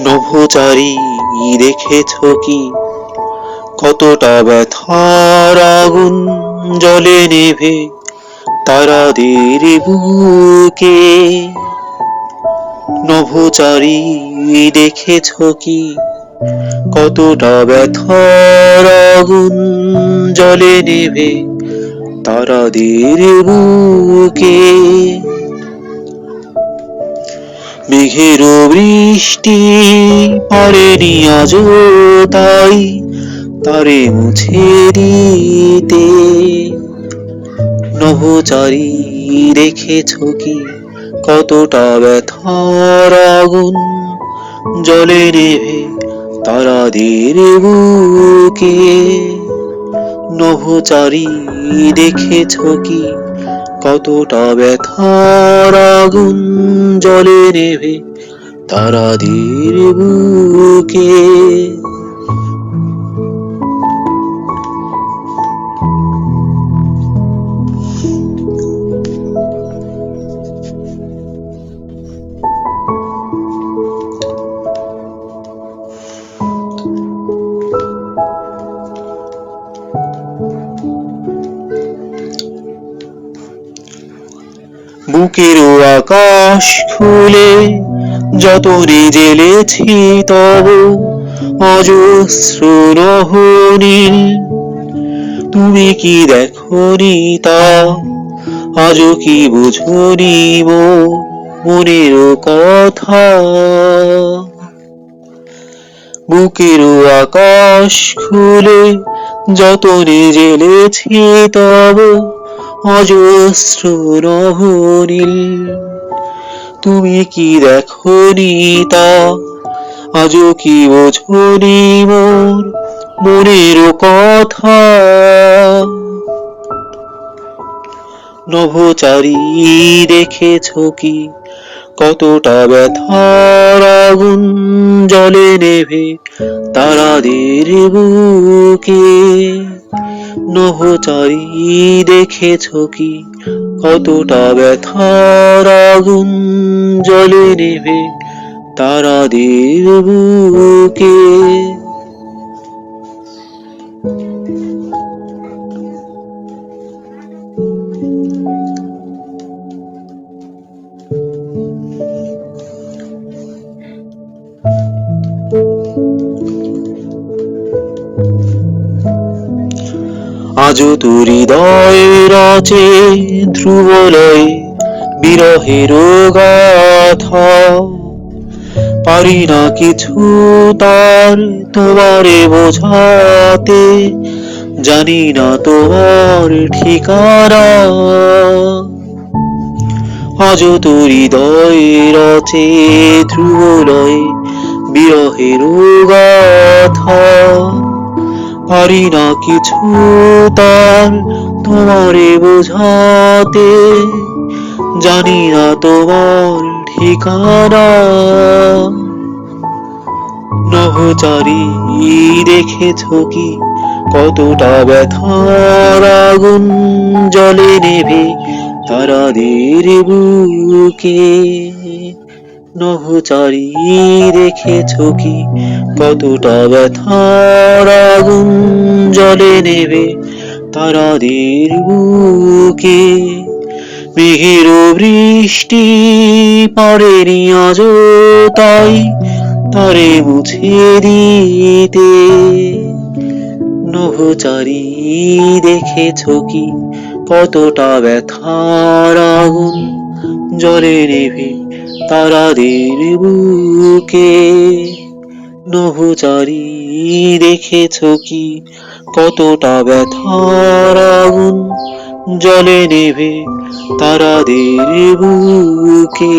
নভোচারী দেখেছ কি? কতটা ব্যথার আগুন জলে নেভে তারাদের বুকে। নভোচারী দেখেছ কি? কতটা ব্যথার আগুন জলে নেভে তারাদের বুকে। মেঘের বৃষ্টি পারেনি আজও তাই তারে মুছে দিতে। নভোচারী দেখেছ কি কতটা ব্যথার আগুন জলে নেভে তারাদের বুকে নভচারী দেখেছ কি? কতটা ব্যথার আগুন জলে নেভে তারাদের বুকে বুকের আকাশ খুলে যতনে জেলেছি তব অজস্র রহনীল তুমি কি দেখনি তা, আজও কি বুঝনি মো মনের কথা? বুকের আকাশ খুলে যতনে জেলেছি তব অজস্র রহনীল, তুমি কি দেখো তা আজ কি বোঝনি মোর মনের কথা? নভোচারী দেখেছ কি কতটা ব্যথার আগুন জলে নেভে তারাদের বুকে। নহচারী দেখেছ কি? কতটা ব্যথার আগুন জলে নেভে তারাদের বুকে। আজও তোর হৃদয় রচে ধ্রুবলয় বিরহের গাথা পারি না কিছু তার তোমারে বোঝাতে, জানি না তোমার ঠিকানা। আজও তোর হৃদয় রচে ধ্রুবলয় বিরহের গাথা পারি না কিছু তার তোমারে বোঝাতে। জানি না তোমার ঠিকানা। নহচারী দেখেছ কি? কতটা ব্যথার আগুন জলে নেভে তারাদের বুকে। নহচারী দেখেছ কি? কতটা ব্যথার আগুন জলে নেবে তারাদের বুকে। মেঘের বৃষ্টি পড়েনি আজ তাই তারে মুছে দিতে। নহচারী দেখেছ কি কতটা ব্যথার আগুন জলে নেভে তারাদের বুকে। নহচারী দেখেছ কি? কতটা ব্যথার আগুন জলে নেভে তারাদের বুকে।